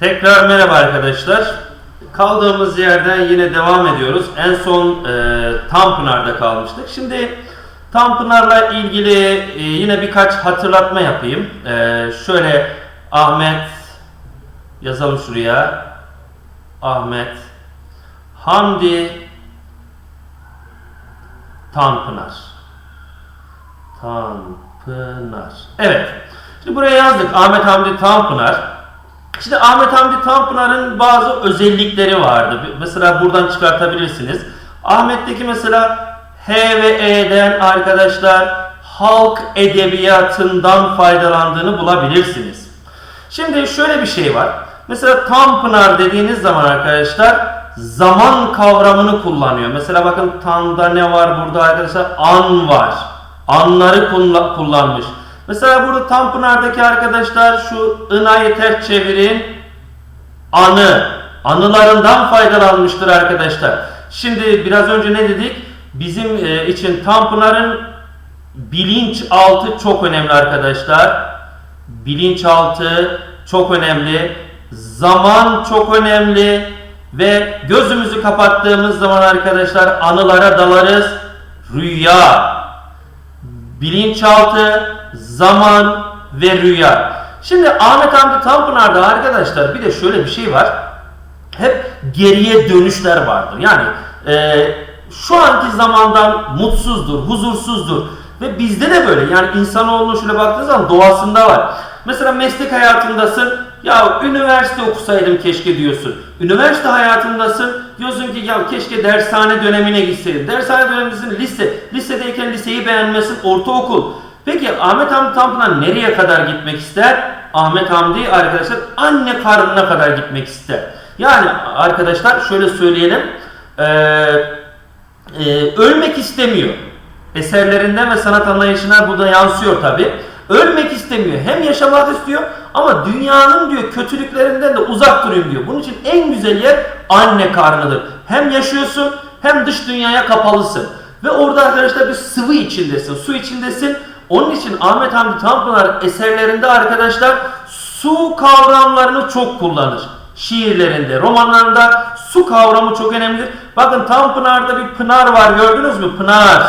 Tekrar merhaba arkadaşlar. Kaldığımız yerden yine devam ediyoruz. En son e, Tanpınar'da kalmıştık. Şimdi Tanpınar'la ilgili e, yine birkaç hatırlatma yapayım. E, şöyle Ahmet yazalım şuraya. Ahmet Hamdi Tanpınar. Tanpınar. Evet. Şimdi buraya yazdık Ahmet Hamdi Tanpınar. Şimdi Ahmet Hamdi Tanpınar'ın bazı özellikleri vardı. Mesela buradan çıkartabilirsiniz. Ahmet'teki mesela H ve E'den arkadaşlar halk edebiyatından faydalandığını bulabilirsiniz. Şimdi şöyle bir şey var. Mesela Tanpınar dediğiniz zaman arkadaşlar zaman kavramını kullanıyor. Mesela bakın Tan'da ne var burada arkadaşlar? An var. Anları kullan- kullanmış. Mesela burada Tanpınar'daki arkadaşlar şu ınayı ters çevirin. Anı. Anılarından faydalanmıştır arkadaşlar. Şimdi biraz önce ne dedik? Bizim e, için Tanpınar'ın bilinçaltı çok önemli arkadaşlar. Bilinçaltı çok önemli. Zaman çok önemli. Ve gözümüzü kapattığımız zaman arkadaşlar anılara dalarız. Rüya. Bilinçaltı, zaman ve rüya. Şimdi Ahmet Hamdi Tanpınar'da arkadaşlar bir de şöyle bir şey var. Hep geriye dönüşler vardır. Yani e, şu anki zamandan mutsuzdur, huzursuzdur. Ve bizde de böyle. Yani insanoğlunun şöyle baktığı zaman doğasında var. Mesela meslek hayatındasın. Ya üniversite okusaydım keşke diyorsun. Üniversite hayatındasın. Diyorsun ki ya keşke dershane dönemine gitseydim. Dershane dönemindesin lise. Lisedeyken liseyi beğenmesin ortaokul. Peki Ahmet Hamdi Tanpınar nereye kadar gitmek ister? Ahmet Hamdi arkadaşlar anne karnına kadar gitmek ister. Yani arkadaşlar şöyle söyleyelim. Ee, e, ölmek istemiyor. Eserlerinden ve sanat anlayışına bu da yansıyor tabi. Ölmek istemiyor. Hem yaşamak istiyor ama dünyanın diyor kötülüklerinden de uzak durayım diyor. Bunun için en güzel yer anne karnıdır. Hem yaşıyorsun hem dış dünyaya kapalısın. Ve orada arkadaşlar bir sıvı içindesin, su içindesin. Onun için Ahmet Hamdi Tanpınar eserlerinde arkadaşlar su kavramlarını çok kullanır. Şiirlerinde, romanlarında su kavramı çok önemlidir. Bakın Tanpınar'da bir pınar var gördünüz mü? Pınar.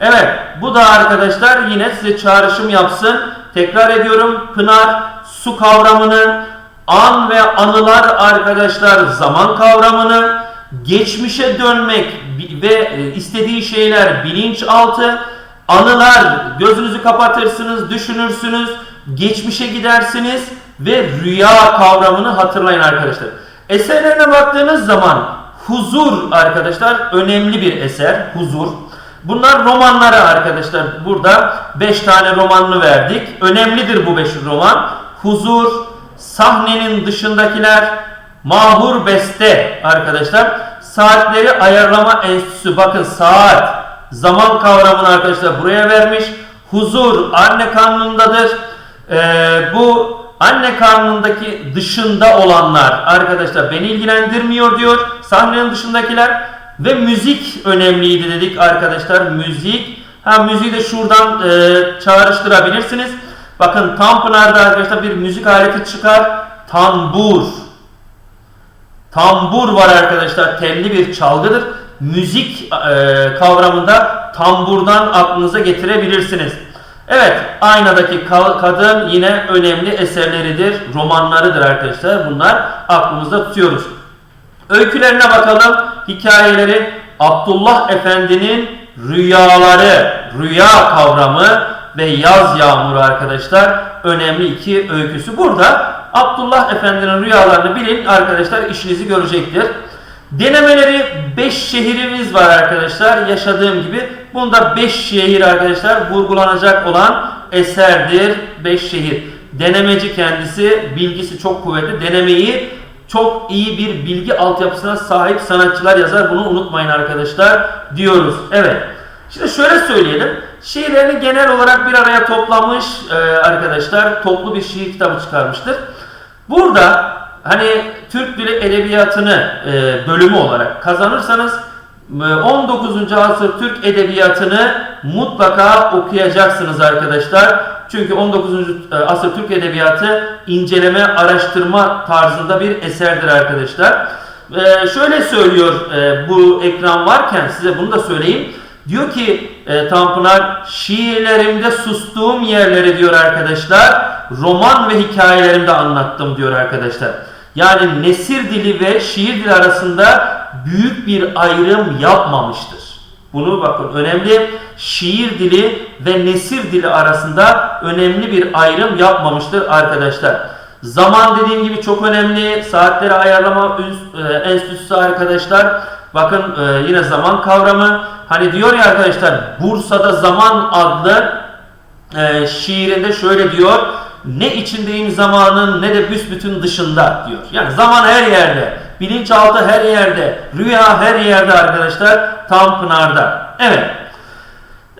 Evet bu da arkadaşlar yine size çağrışım yapsın. Tekrar ediyorum Pınar su kavramını, an ve anılar arkadaşlar zaman kavramını, geçmişe dönmek ve e, istediği şeyler bilinçaltı, anılar gözünüzü kapatırsınız, düşünürsünüz, geçmişe gidersiniz ve rüya kavramını hatırlayın arkadaşlar. Eserlerine baktığınız zaman huzur arkadaşlar önemli bir eser. Huzur. Bunlar romanları arkadaşlar. Burada 5 tane romanını verdik. Önemlidir bu 5 roman. Huzur, sahnenin dışındakiler, mahur beste arkadaşlar. Saatleri ayarlama enstitüsü. Bakın saat, zaman kavramını arkadaşlar buraya vermiş. Huzur anne karnındadır. Ee, bu anne karnındaki dışında olanlar arkadaşlar beni ilgilendirmiyor diyor. Sahnenin dışındakiler ve müzik önemliydi dedik arkadaşlar. Müzik. Ha müziği de şuradan e, çağrıştırabilirsiniz. Bakın Tanpınar'da arkadaşlar bir müzik aleti çıkar. Tambur. Tambur var arkadaşlar. Telli bir çalgıdır. Müzik e, kavramında tamburdan aklınıza getirebilirsiniz. Evet, aynadaki ka- kadın yine önemli eserleridir, romanlarıdır arkadaşlar. Bunlar aklımızda tutuyoruz. Öykülerine bakalım. Hikayeleri Abdullah Efendi'nin rüyaları, rüya kavramı ve yaz yağmuru arkadaşlar önemli iki öyküsü. Burada Abdullah Efendi'nin rüyalarını bilin arkadaşlar işinizi görecektir. Denemeleri 5 şehrimiz var arkadaşlar. Yaşadığım gibi bunda 5 şehir arkadaşlar vurgulanacak olan eserdir. 5 şehir. Denemeci kendisi bilgisi çok kuvvetli. Denemeyi çok iyi bir bilgi altyapısına sahip sanatçılar yazar. Bunu unutmayın arkadaşlar diyoruz. Evet. Şimdi şöyle söyleyelim. Şiirlerini genel olarak bir araya toplamış e, arkadaşlar. Toplu bir şiir kitabı çıkarmıştır. Burada hani Türk Dili Edebiyatı'nı e, bölümü olarak kazanırsanız e, 19. asır Türk Edebiyatı'nı mutlaka okuyacaksınız arkadaşlar. Çünkü 19. e, asır Türk Edebiyatı inceleme, araştırma tarzında bir eserdir arkadaşlar. E, şöyle söylüyor e, bu ekran varken size bunu da söyleyeyim. Diyor ki e, Tanpınar şiirlerimde sustuğum yerleri diyor arkadaşlar roman ve hikayelerimde anlattım diyor arkadaşlar. Yani nesir dili ve şiir dili arasında büyük bir ayrım yapmamıştır. Bunu bakın önemli şiir dili ve nesir dili arasında önemli bir ayrım yapmamıştır arkadaşlar. Zaman dediğim gibi çok önemli. Saatleri ayarlama e, enstitüsü arkadaşlar. Bakın e, yine zaman kavramı. Hani diyor ya arkadaşlar Bursa'da Zaman adlı e, şiirinde şöyle diyor. Ne içindeyim zamanın ne de büsbütün dışında diyor. Yani zaman her yerde. Bilinçaltı her yerde. Rüya her yerde arkadaşlar. Tanpınar'da. Evet.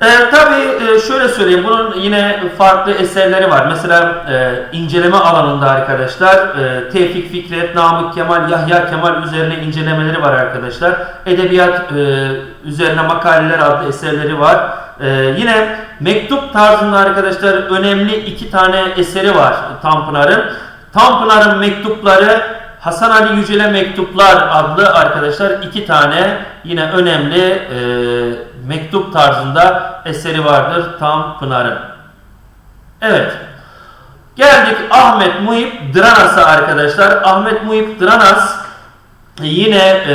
Ee, tabii e, şöyle söyleyeyim bunun yine farklı eserleri var. Mesela e, inceleme alanında arkadaşlar e, Tevfik Fikret, Namık Kemal, Yahya Kemal üzerine incelemeleri var arkadaşlar. Edebiyat e, üzerine makaleler adlı eserleri var. E, yine mektup tarzında arkadaşlar önemli iki tane eseri var Tanpınar'ın. Tanpınar'ın mektupları Hasan Ali Yücel'e Mektuplar adlı arkadaşlar iki tane yine önemli e, mektup tarzında eseri vardır Tanpınar'ın. Evet. Geldik Ahmet Muhip Dranas'a arkadaşlar. Ahmet Muhip Dranas yine e,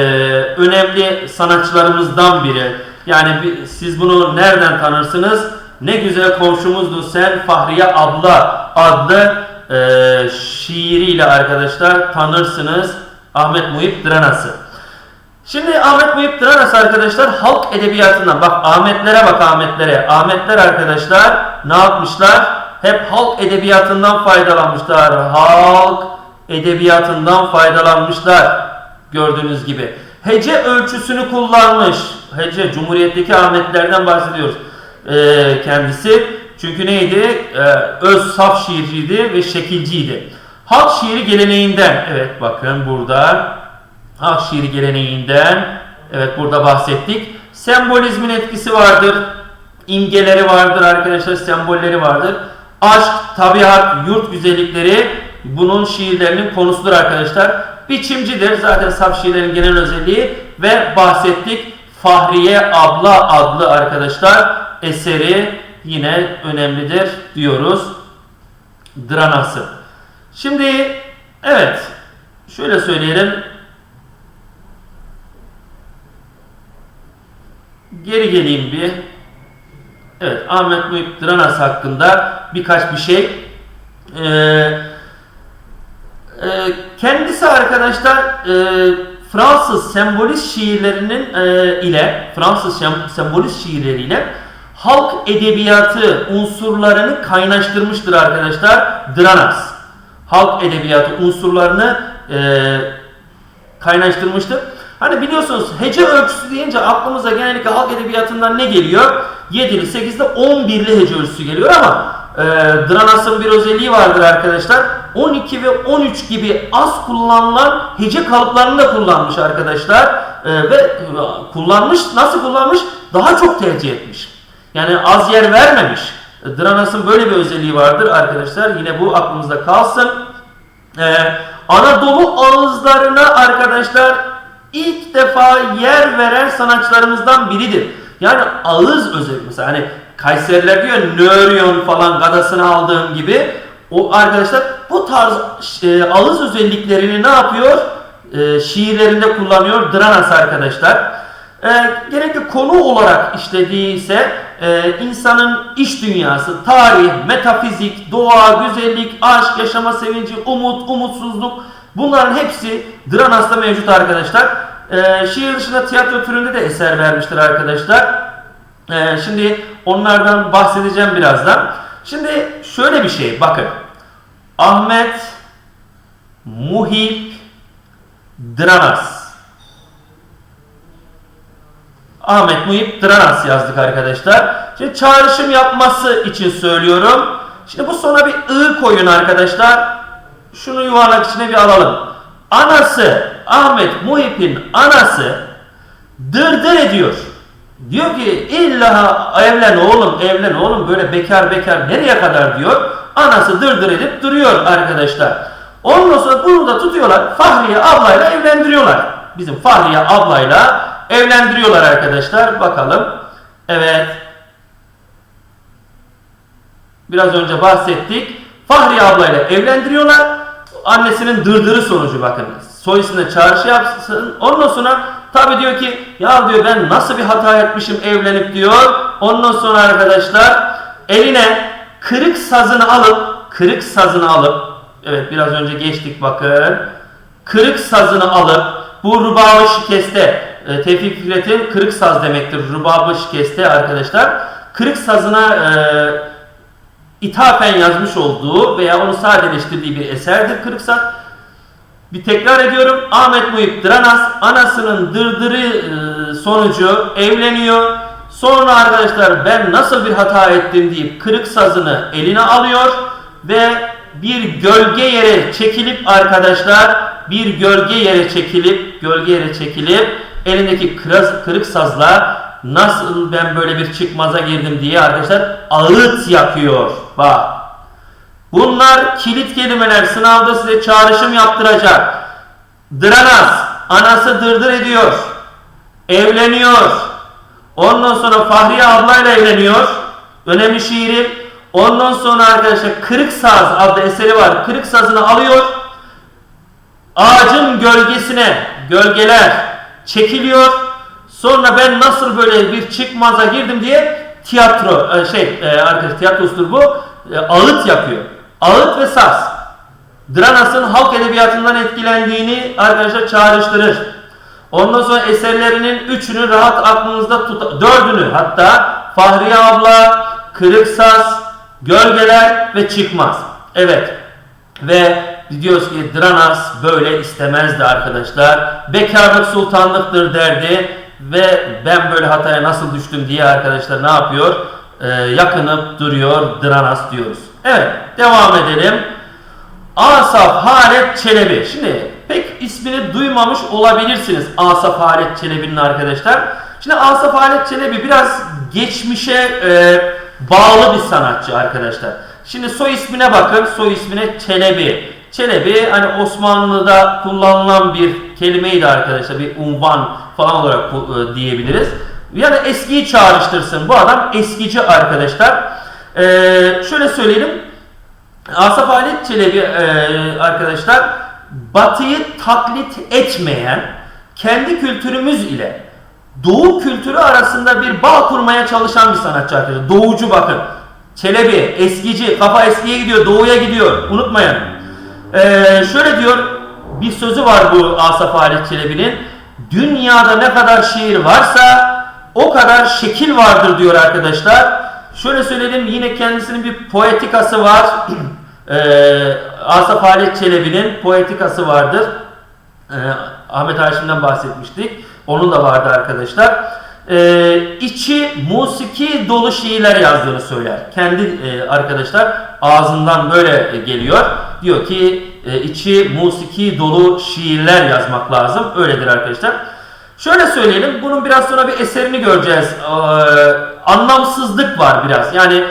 önemli sanatçılarımızdan biri. Yani siz bunu nereden tanırsınız? Ne güzel komşumuzdu sen Fahriye Abla adlı e, şiiriyle arkadaşlar tanırsınız Ahmet Muhip Dranas'ı. Şimdi Ahmet Muhip Dranas arkadaşlar halk edebiyatından bak Ahmetlere bak Ahmetlere. Ahmetler arkadaşlar ne yapmışlar? Hep halk edebiyatından faydalanmışlar. Halk edebiyatından faydalanmışlar. Gördüğünüz gibi. Hece ölçüsünü kullanmış. Hece Cumhuriyet'teki Ahmetlerden bahsediyoruz. Ee, kendisi. Çünkü neydi? Ee, öz saf şiirciydi ve şekilciydi. Halk şiiri geleneğinden. Evet bakın burada. Halk şiiri geleneğinden evet burada bahsettik. Sembolizmin etkisi vardır. İmgeleri vardır arkadaşlar, sembolleri vardır. Aşk, tabiat, yurt güzellikleri bunun şiirlerinin konusudur arkadaşlar. Biçimcidir zaten saf şiirlerin genel özelliği ve bahsettik. Fahriye Abla adlı arkadaşlar eseri yine önemlidir diyoruz. Dranası. Şimdi evet şöyle söyleyelim. Geri geleyim bir. Evet Ahmet Muhip Dranas hakkında birkaç bir şey. Ee, e, kendisi arkadaşlar e, Fransız sembolist şiirlerinin e, ile Fransız sem- sembolist şiirleriyle halk edebiyatı unsurlarını kaynaştırmıştır arkadaşlar Dranas. Halk edebiyatı unsurlarını e, kaynaştırmıştır. Hani biliyorsunuz hece ölçüsü deyince aklımıza genellikle halk edebiyatından ne geliyor? 7'li, 8'li, 11'li hece ölçüsü geliyor ama e, Dranas'ın bir özelliği vardır arkadaşlar. 12 ve 13 gibi az kullanılan hece kalıplarını da kullanmış arkadaşlar. E, ve e, kullanmış, nasıl kullanmış? Daha çok tercih etmiş. Yani az yer vermemiş. E, Dranas'ın böyle bir özelliği vardır arkadaşlar. Yine bu aklımızda kalsın. Ee, Anadolu ağızlarına arkadaşlar ilk defa yer veren sanatçılarımızdan biridir. Yani ağız özelliği mesela hani Kayseriler diyor nöryon falan gadasını aldığım gibi o arkadaşlar bu tarz e, ağız özelliklerini ne yapıyor? E, şiirlerinde kullanıyor Dranas arkadaşlar. E, gerekli konu olarak işlediği ise e, insanın iç dünyası, tarih, metafizik, doğa, güzellik, aşk, yaşama sevinci, umut, umutsuzluk bunların hepsi Dranas'ta mevcut arkadaşlar. E, şiir dışında tiyatro türünde de eser vermiştir arkadaşlar. E, şimdi onlardan bahsedeceğim birazdan. Şimdi şöyle bir şey bakın. Ahmet Muhip Dranas Ahmet Muhip Dranas yazdık arkadaşlar. Şimdi çağrışım yapması için söylüyorum. Şimdi bu sona bir ı koyun arkadaşlar. Şunu yuvarlak içine bir alalım. Anası Ahmet Muhip'in anası dırdır ediyor. Diyor ki illa evlen oğlum evlen oğlum böyle bekar bekar nereye kadar diyor. Anası dırdır edip duruyor arkadaşlar. Ondan sonra bunu da tutuyorlar Fahriye ablayla evlendiriyorlar. Bizim Fahriye ablayla evlendiriyorlar arkadaşlar. Bakalım. Evet. Biraz önce bahsettik. Fahriye ablayla evlendiriyorlar. Annesinin dırdırı sonucu bakın. Soy ismine çağrışı yapsın. Ondan sonra tabi diyor ki ya diyor ben nasıl bir hata etmişim evlenip diyor. Ondan sonra arkadaşlar eline kırık sazını alıp kırık sazını alıp evet biraz önce geçtik bakın. Kırık sazını alıp bu rubabı şikeste e, Tevfik Fikret'in kırık saz demektir. Rubabı şikeste arkadaşlar. Kırık sazına e, ithafen yazmış olduğu veya onu sadeleştirdiği bir eserdir Kırıksat. Bir tekrar ediyorum. Ahmet Muhip Dranas anasının dırdırı e, sonucu evleniyor. Sonra arkadaşlar ben nasıl bir hata ettim deyip kırık sazını eline alıyor ve bir gölge yere çekilip arkadaşlar bir gölge yere çekilip gölge yere çekilip elindeki kırık sazla nasıl ben böyle bir çıkmaza girdim diye arkadaşlar ağıt yakıyor. Bak. Bunlar kilit kelimeler. Sınavda size çağrışım yaptıracak. Dranas. Anası dırdır ediyor. Evleniyor. Ondan sonra Fahriye ablayla evleniyor. Önemli şiiri. Ondan sonra arkadaşlar Kırık Saz adlı eseri var. Kırık Sazını alıyor. Ağacın gölgesine gölgeler çekiliyor. Sonra ben nasıl böyle bir çıkmaza girdim diye tiyatro e, şey e, arkadaş tiyatrosudur bu e, ağıt yapıyor. Ağıt ve saz. Dranas'ın halk edebiyatından etkilendiğini arkadaşlar çağrıştırır. Ondan sonra eserlerinin üçünü rahat aklınızda tut, dördünü hatta Fahriye abla, Kırık Saz, Gölgeler ve Çıkmaz. Evet. Ve diyoruz ki Dranas böyle istemezdi arkadaşlar. Bekarlık sultanlıktır derdi ve ben böyle hataya nasıl düştüm diye arkadaşlar ne yapıyor? Ee, yakınıp duruyor Dranas diyoruz. Evet devam edelim. Asaf Halet Çelebi. Şimdi pek ismini duymamış olabilirsiniz Asaf Halet Çelebi'nin arkadaşlar. Şimdi Asaf Halet Çelebi biraz geçmişe e, bağlı bir sanatçı arkadaşlar. Şimdi soy ismine bakın. Soy ismine Çelebi. Çelebi hani Osmanlı'da kullanılan bir kelimeydi arkadaşlar. Bir unvan falan olarak e, diyebiliriz. Yani eskiyi çağrıştırsın. Bu adam eskici arkadaşlar. Ee, şöyle söyleyelim. Asaf Halit Çelebi e, arkadaşlar Batı'yı taklit etmeyen kendi kültürümüz ile Doğu kültürü arasında bir bağ kurmaya çalışan bir sanatçı arkadaşlar. Doğucu bakın. Çelebi, eskici, kafa eskiye gidiyor, doğuya gidiyor. Unutmayın. Ee, şöyle diyor, bir sözü var bu Asaf Halit Çelebi'nin. Dünyada ne kadar şiir varsa o kadar şekil vardır diyor arkadaşlar. Şöyle söyleyelim yine kendisinin bir poetikası var. ee, Asaf Halit Çelebi'nin poetikası vardır. Ee, Ahmet Haşim'den bahsetmiştik. Onun da vardı arkadaşlar. Ee, içi musiki dolu şiirler yazdığını söyler. Kendi e, arkadaşlar ağzından böyle e, geliyor. Diyor ki e, içi musiki dolu şiirler yazmak lazım. Öyledir arkadaşlar. Şöyle söyleyelim. Bunun biraz sonra bir eserini göreceğiz. Ee, anlamsızlık var biraz. Yani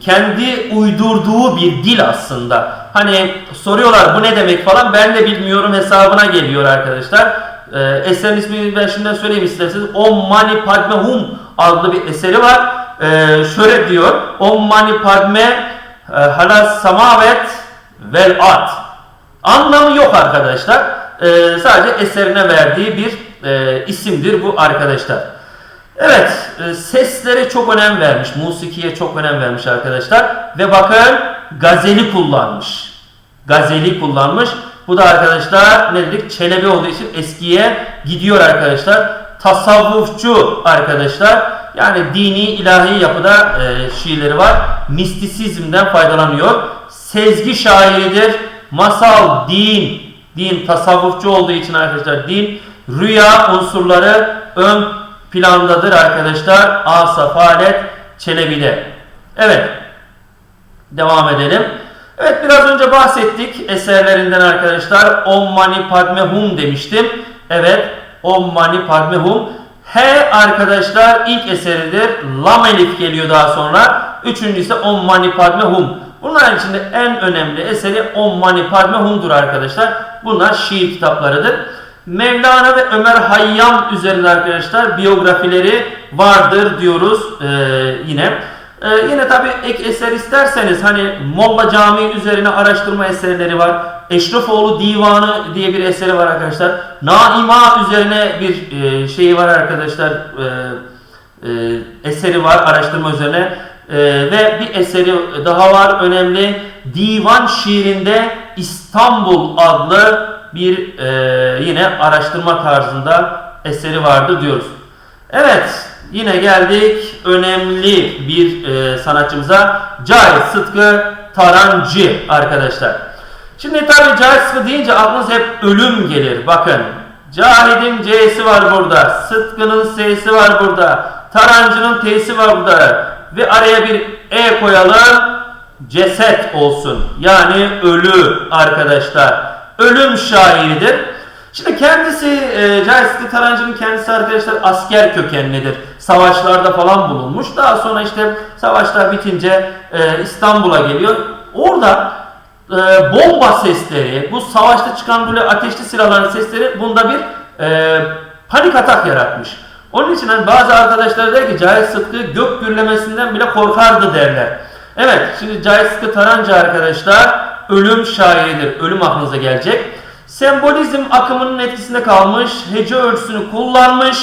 kendi uydurduğu bir dil aslında. Hani soruyorlar bu ne demek falan ben de bilmiyorum hesabına geliyor arkadaşlar. Ee, eserin ismini ben şimdiden söyleyeyim isterseniz. Om Mani Padme Hum adlı bir eseri var. Ee, şöyle diyor. Om Mani Padme e, Halas Samavet Vel At. Anlamı yok arkadaşlar. Ee, sadece eserine verdiği bir e, isimdir bu arkadaşlar. Evet, e, seslere çok önem vermiş, musikiye çok önem vermiş arkadaşlar. Ve bakın gazeli kullanmış. Gazeli kullanmış. Bu da arkadaşlar ne dedik? Çelebi olduğu için eskiye gidiyor arkadaşlar. Tasavvufçu arkadaşlar. Yani dini ilahi yapıda e, şiirleri var. Mistisizmden faydalanıyor. Sezgi şairidir. Masal, din, din tasavvufçu olduğu için arkadaşlar din, rüya unsurları ön plandadır arkadaşlar. Asaf Halet Çelebi'de. Evet. Devam edelim. Evet biraz önce bahsettik eserlerinden arkadaşlar. Om Mani Padme Hum demiştim. Evet. Om Mani Padme Hum. H arkadaşlar ilk eseridir. Lam elif geliyor daha sonra. Üçüncüsü On Mani Padme Hum. Bunların içinde en önemli eseri On Mani Padme Hum'dur arkadaşlar. Bunlar şiir kitaplarıdır. Mevlana ve Ömer Hayyam üzerinde arkadaşlar biyografileri vardır diyoruz ee, yine. Ee, yine tabi ek eser isterseniz hani Molla Camii üzerine araştırma eserleri var. Eşrefoğlu Divanı diye bir eseri var arkadaşlar. Naima üzerine bir e, şeyi var arkadaşlar. E, e, eseri var araştırma üzerine. E, ve bir eseri daha var önemli. Divan şiirinde İstanbul adlı bir e, yine araştırma tarzında eseri vardır diyoruz. Evet yine geldik önemli bir e, sanatçımıza Cahit Sıtkı Tarancı arkadaşlar. Şimdi tabi Cahit Sıtkı deyince aklınıza hep ölüm gelir. Bakın Cahit'in C'si var burada. Sıtkı'nın S'si var burada. Tarancı'nın T'si var burada. Ve araya bir E koyalım. Ceset olsun. Yani ölü arkadaşlar. Ölüm şairidir. Şimdi kendisi e, Cahit Tarancı'nın kendisi arkadaşlar asker kökenlidir. Savaşlarda falan bulunmuş. Daha sonra işte savaşlar bitince e, İstanbul'a geliyor. Orada e, bomba sesleri, bu savaşta çıkan böyle ateşli silahların sesleri bunda bir e, panik atak yaratmış. Onun için hani bazı arkadaşlar der ki Cahit Sıtkı gök gürlemesinden bile korkardı derler. Evet şimdi Cahit Sıtkı Tarancı arkadaşlar ölüm şairidir. Ölüm aklınıza gelecek. Sembolizm akımının etkisinde kalmış. Hece ölçüsünü kullanmış.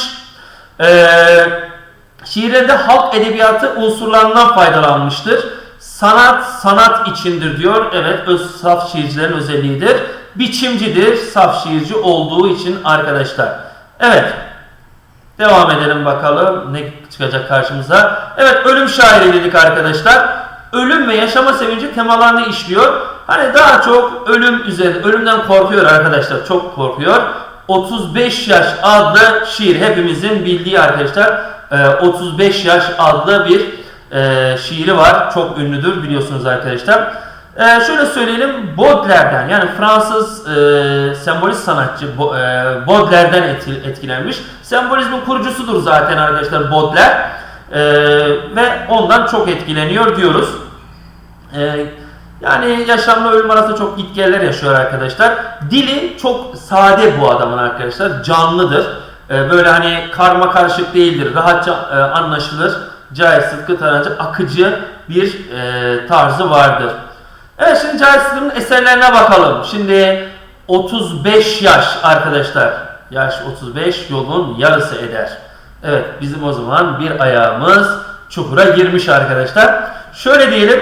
Ee, şiirlerinde halk edebiyatı unsurlarından faydalanmıştır. Sanat sanat içindir diyor. Evet öz saf şiircilerin özelliğidir. Biçimcidir saf şiirci olduğu için arkadaşlar. Evet. Devam edelim bakalım ne çıkacak karşımıza. Evet ölüm şairi dedik arkadaşlar. Ölüm ve yaşama sevinci temalarını işliyor. Hani daha çok ölüm üzerine, ölümden korkuyor arkadaşlar. Çok korkuyor. 35 yaş adlı şiir hepimizin bildiği arkadaşlar. 35 yaş adlı bir e, şiiri var. Çok ünlüdür biliyorsunuz arkadaşlar. E, şöyle söyleyelim Baudelaire'den yani Fransız e, sembolist sanatçı Bo, e, Baudelaire'den etkilenmiş. Sembolizmin kurucusudur zaten arkadaşlar Baudelaire. E, ve ondan çok etkileniyor diyoruz. E, yani yaşamla ölüm arasında çok gitgeller yaşıyor arkadaşlar. Dili çok sade bu adamın arkadaşlar. Canlıdır. E, böyle hani karma karışık değildir. Rahatça e, anlaşılır. Cahit Sıtkı Tarancı akıcı bir e, tarzı vardır. Evet şimdi Cahit eserlerine bakalım. Şimdi 35 yaş arkadaşlar. Yaş 35 yolun yarısı eder. Evet bizim o zaman bir ayağımız çukura girmiş arkadaşlar. Şöyle diyelim.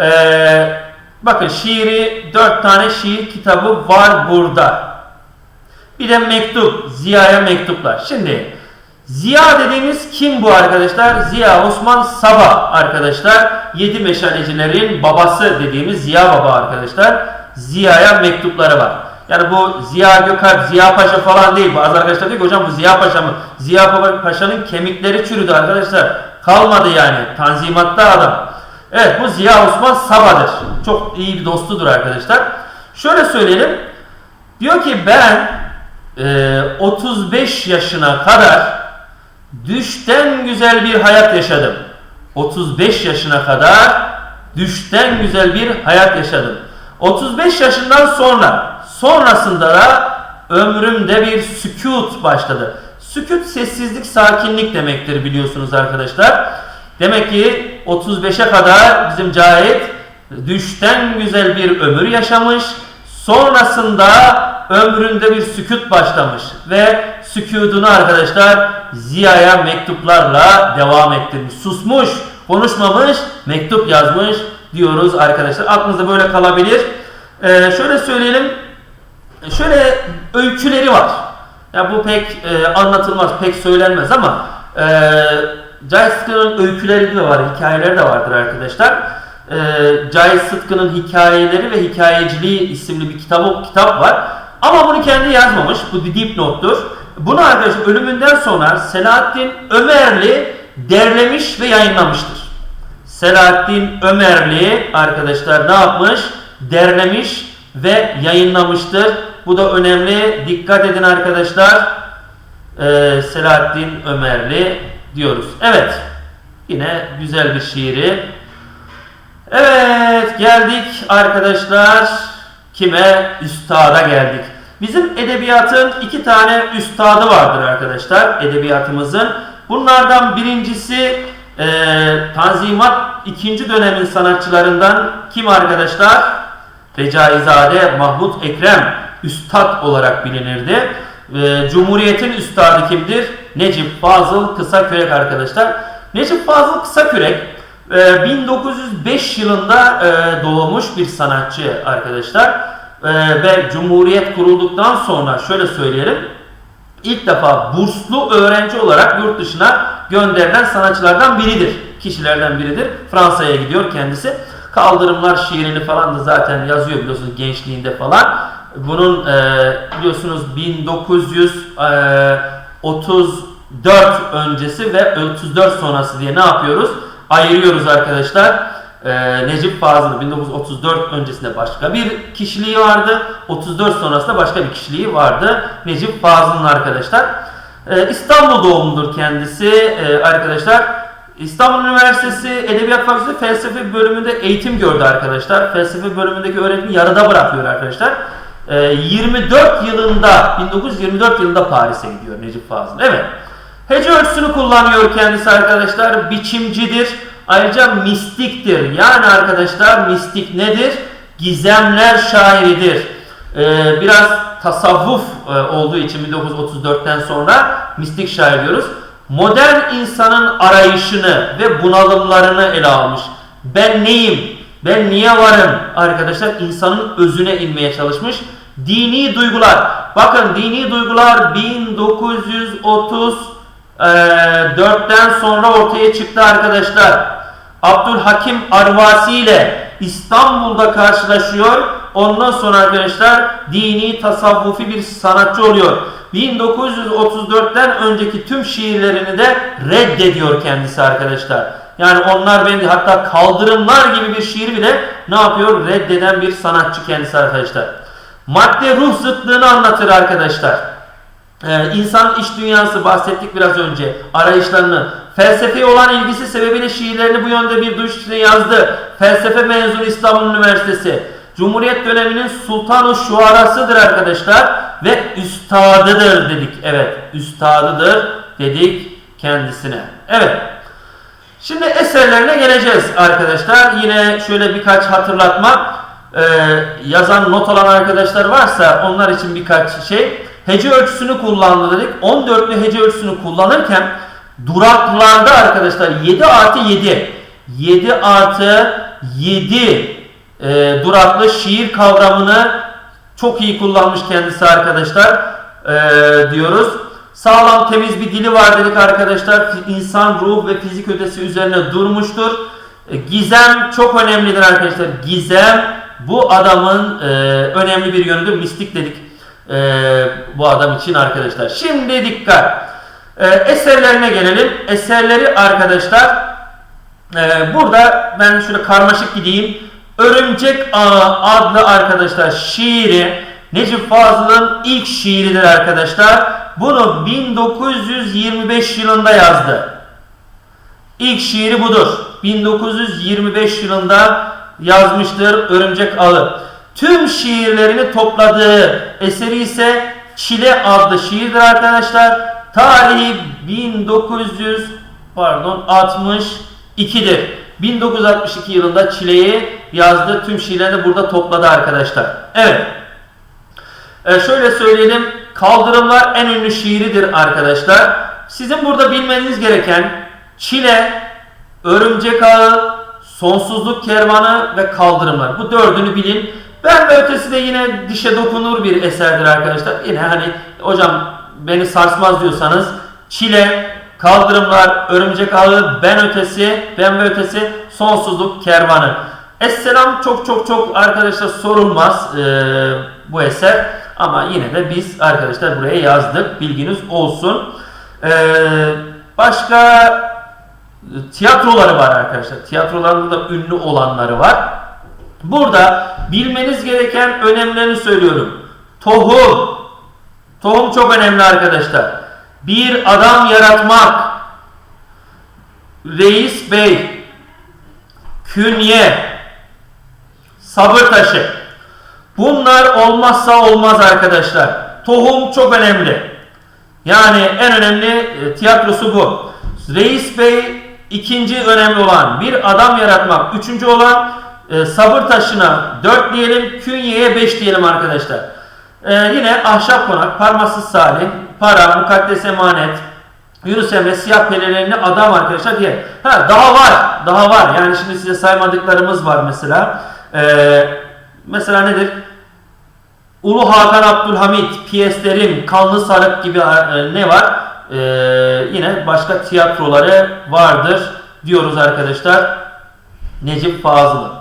Ee, bakın şiiri 4 tane şiir kitabı var burada. Bir de mektup. Ziya'ya mektuplar. Şimdi Ziya dediğimiz kim bu arkadaşlar? Ziya Osman Sabah arkadaşlar. Yedi meşalecilerin babası dediğimiz Ziya Baba arkadaşlar. Ziya'ya mektupları var. Yani bu Ziya Gökalp, Ziya Paşa falan değil. Bazı arkadaşlar diyor ki hocam bu Ziya Paşa mı? Ziya Paşa'nın kemikleri çürüdü arkadaşlar. Kalmadı yani. Tanzimatta adam. Evet bu Ziya Osman Sabah'dır. Çok iyi bir dostudur arkadaşlar. Şöyle söyleyelim. Diyor ki ben e, 35 yaşına kadar düşten güzel bir hayat yaşadım. 35 yaşına kadar düşten güzel bir hayat yaşadım. 35 yaşından sonra sonrasında da ömrümde bir sükut başladı. Sükut sessizlik, sakinlik demektir biliyorsunuz arkadaşlar. Demek ki 35'e kadar bizim Cahit düşten güzel bir ömür yaşamış. Sonrasında ömründe bir sükut başlamış ve sükutunu arkadaşlar Ziya'ya mektuplarla devam ettirmiş. Susmuş, konuşmamış, mektup yazmış diyoruz arkadaşlar. Aklınızda böyle kalabilir. Ee, şöyle söyleyelim. Şöyle öyküleri var. Ya bu pek e, anlatılmaz, pek söylenmez ama e, Cahit Sıtkı'nın öyküleri de var, hikayeleri de vardır arkadaşlar. E, Cahit Sıtkı'nın hikayeleri ve hikayeciliği isimli bir kitap, kitap var. Ama bunu kendi yazmamış. Bu dipnottur. Bunu arkadaşlar ölümünden sonra Selahattin Ömerli derlemiş ve yayınlamıştır. Selahattin Ömerli arkadaşlar ne yapmış? Derlemiş ve yayınlamıştır. Bu da önemli. Dikkat edin arkadaşlar. Ee, Selahattin Ömerli diyoruz. Evet. Yine güzel bir şiiri. Evet geldik arkadaşlar. Kime? Üstada geldik. Bizim edebiyatın iki tane üstadı vardır arkadaşlar edebiyatımızın. Bunlardan birincisi e, Tanzimat ikinci dönemin sanatçılarından kim arkadaşlar? Recaizade Mahmut Ekrem Üstad olarak bilinirdi. E, Cumhuriyet'in üstadı kimdir? Necip Fazıl Kısakürek arkadaşlar. Necip Fazıl Kısakürek e, 1905 yılında e, doğmuş bir sanatçı arkadaşlar. E, ve Cumhuriyet kurulduktan sonra şöyle söyleyelim. İlk defa burslu öğrenci olarak yurt dışına gönderilen sanatçılardan biridir. Kişilerden biridir. Fransa'ya gidiyor kendisi. Kaldırımlar şiirini falan da zaten yazıyor biliyorsunuz gençliğinde falan. Bunun e, biliyorsunuz 1934 öncesi ve 34 sonrası diye ne yapıyoruz? Ayırıyoruz arkadaşlar. E, Necip Fazıl'ın 1934 öncesinde başka bir kişiliği vardı. 34 sonrasında başka bir kişiliği vardı. Necip Fazıl'ın arkadaşlar. E, İstanbul doğumludur kendisi e, arkadaşlar. İstanbul Üniversitesi Edebiyat Fakültesi Felsefe bölümünde eğitim gördü arkadaşlar. Felsefe bölümündeki öğretimi yarıda bırakıyor arkadaşlar. E, 24 yılında 1924 yılında Paris'e gidiyor Necip Fazıl. Evet. Hece ölçüsünü kullanıyor kendisi arkadaşlar. Biçimcidir. Ayrıca mistiktir. Yani arkadaşlar mistik nedir? Gizemler şairidir. Ee, biraz tasavvuf e, olduğu için 1934'ten sonra mistik şair diyoruz. Modern insanın arayışını ve bunalımlarını ele almış. Ben neyim? Ben niye varım? Arkadaşlar insanın özüne inmeye çalışmış. Dini duygular. Bakın dini duygular 1934'ten sonra ortaya çıktı arkadaşlar. Abdülhakim Arvasi ile İstanbul'da karşılaşıyor. Ondan sonra arkadaşlar dini tasavvufi bir sanatçı oluyor. 1934'ten önceki tüm şiirlerini de reddediyor kendisi arkadaşlar. Yani onlar beni hatta kaldırımlar gibi bir şiir bile ne yapıyor? Reddeden bir sanatçı kendisi arkadaşlar. Madde ruh zıtlığını anlatır arkadaşlar. Ee, insan iç dünyası bahsettik biraz önce. Arayışlarını. Felsefeye olan ilgisi sebebiyle şiirlerini bu yönde bir duş içinde yazdı. Felsefe mezunu İstanbul Üniversitesi. Cumhuriyet döneminin sultan-ı şuarasıdır arkadaşlar. Ve üstadıdır dedik. Evet üstadıdır dedik kendisine. Evet. Şimdi eserlerine geleceğiz arkadaşlar. Yine şöyle birkaç hatırlatma. Ee, yazan not alan arkadaşlar varsa onlar için birkaç şey. Hece ölçüsünü kullandı dedik. 14'lü hece ölçüsünü kullanırken duraklarda arkadaşlar 7 artı 7 7 artı 7 e, duraklı şiir kavramını çok iyi kullanmış kendisi arkadaşlar e, diyoruz. Sağlam temiz bir dili var dedik arkadaşlar. İnsan ruh ve fizik ötesi üzerine durmuştur. E, gizem çok önemlidir arkadaşlar. Gizem bu adamın e, önemli bir yönüdür. Mistik dedik e, bu adam için arkadaşlar. Şimdi dikkat. E, eserlerine gelelim. Eserleri arkadaşlar e, burada ben şöyle karmaşık gideyim. Örümcek Ağı adlı arkadaşlar şiiri Necip Fazıl'ın ilk şiiridir arkadaşlar. Bunu 1925 yılında yazdı. İlk şiiri budur. 1925 yılında yazmıştır Örümcek Ağı. Tüm şiirlerini topladığı eseri ise Çile adlı şiirdir arkadaşlar. Tarihi 1900 pardon 62'dir. 1962 yılında Çile'yi yazdı. Tüm şiirlerini burada topladı arkadaşlar. Evet. Ee, şöyle söyleyelim. Kaldırımlar en ünlü şiiridir arkadaşlar. Sizin burada bilmeniz gereken Çile, Örümcek Ağı, Sonsuzluk Kervanı ve Kaldırımlar. Bu dördünü bilin. Ben ve ötesi de yine dişe dokunur bir eserdir arkadaşlar. Yine hani hocam beni sarsmaz diyorsanız Çile, Kaldırımlar, Örümcek Ağı, Ben Ötesi, Ben ve Ötesi, Sonsuzluk Kervanı. Esselam çok çok çok arkadaşlar sorulmaz ee, bu eser. Ama yine de biz arkadaşlar buraya yazdık. Bilginiz olsun. Ee, başka tiyatroları var arkadaşlar. Tiyatrolarında da ünlü olanları var. Burada bilmeniz gereken önemlerini söylüyorum. Tohum. Tohum çok önemli arkadaşlar. bir adam yaratmak, reis bey, künye, sabır taşı. Bunlar olmazsa olmaz arkadaşlar. Tohum çok önemli. Yani en önemli e, tiyatrosu bu. Reis Bey ikinci önemli olan bir adam yaratmak. Üçüncü olan e, sabır taşına 4 diyelim. Künyeye 5 diyelim arkadaşlar. E, yine ahşap konak, parmaksız salim, para, mukaddes emanet, Yunus Emre siyah pelerinli adam arkadaşlar diye. Ha daha var. Daha var. Yani şimdi size saymadıklarımız var mesela. E, mesela nedir? Ulu Hakan Abdülhamit, piyeslerim, Kanlı Sarık gibi e, ne var? E, yine başka tiyatroları vardır diyoruz arkadaşlar. Necip Fazıl'ın.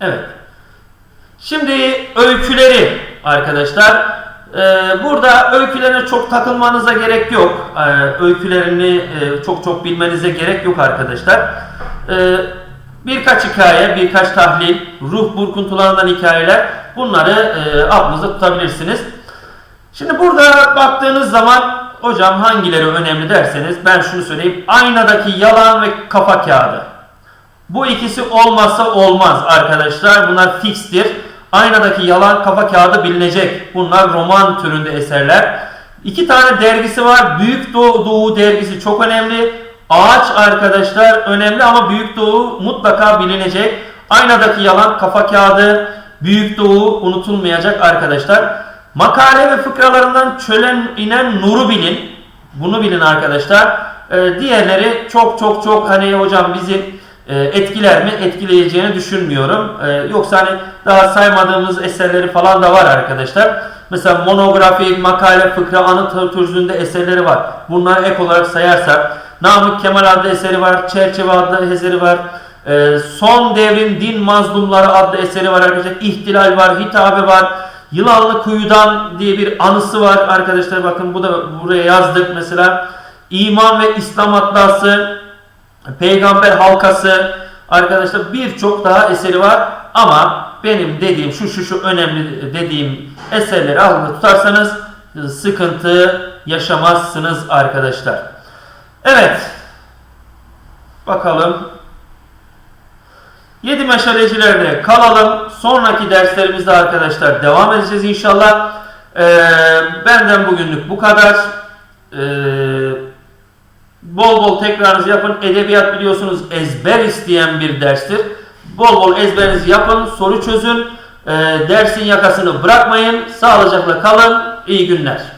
Evet. Şimdi öyküleri arkadaşlar. E, burada öykülerine çok takılmanıza gerek yok. E, öykülerini e, çok çok bilmenize gerek yok arkadaşlar. E, birkaç hikaye, birkaç tahlil, ruh burkuntularından hikayeler bunları e, aklınızda tutabilirsiniz. Şimdi burada baktığınız zaman hocam hangileri önemli derseniz ben şunu söyleyeyim. Aynadaki yalan ve kafa kağıdı. Bu ikisi olmazsa olmaz arkadaşlar. Bunlar fikstir. Aynadaki yalan kafa kağıdı bilinecek. Bunlar roman türünde eserler. İki tane dergisi var. Büyük Doğu, Doğu dergisi çok önemli. Ağaç arkadaşlar önemli ama Büyük Doğu mutlaka bilinecek. Aynadaki yalan kafa kağıdı. Büyük Doğu unutulmayacak arkadaşlar. Makale ve fıkralarından çölen inen nuru bilin. Bunu bilin arkadaşlar. Ee, diğerleri çok çok çok hani hocam bizi etkiler mi? Etkileyeceğini düşünmüyorum. Ee, yoksa hani daha saymadığımız eserleri falan da var arkadaşlar. Mesela monografi, makale, fıkra, anıt türünde eserleri var. Bunları ek olarak sayarsak Namık Kemal adlı eseri var. Çerçeve adlı eseri var. Ee, Son devrin din mazlumları adlı eseri var arkadaşlar. İhtilal var, hitabe var. Yılanlı Kuyu'dan diye bir anısı var arkadaşlar. Bakın bu da buraya yazdık mesela. İman ve İslam Atlası, Peygamber Halkası arkadaşlar birçok daha eseri var. Ama benim dediğim şu şu şu önemli dediğim eserleri aklında tutarsanız sıkıntı yaşamazsınız arkadaşlar. Evet. Bakalım. 7 meşalecilerde kalalım. Sonraki derslerimizde arkadaşlar devam edeceğiz inşallah. Ee, benden bugünlük bu kadar. Ee, bol bol tekrarınızı yapın. Edebiyat biliyorsunuz ezber isteyen bir derstir. Bol bol ezberinizi yapın. Soru çözün. Ee, dersin yakasını bırakmayın. Sağlıcakla kalın. İyi günler.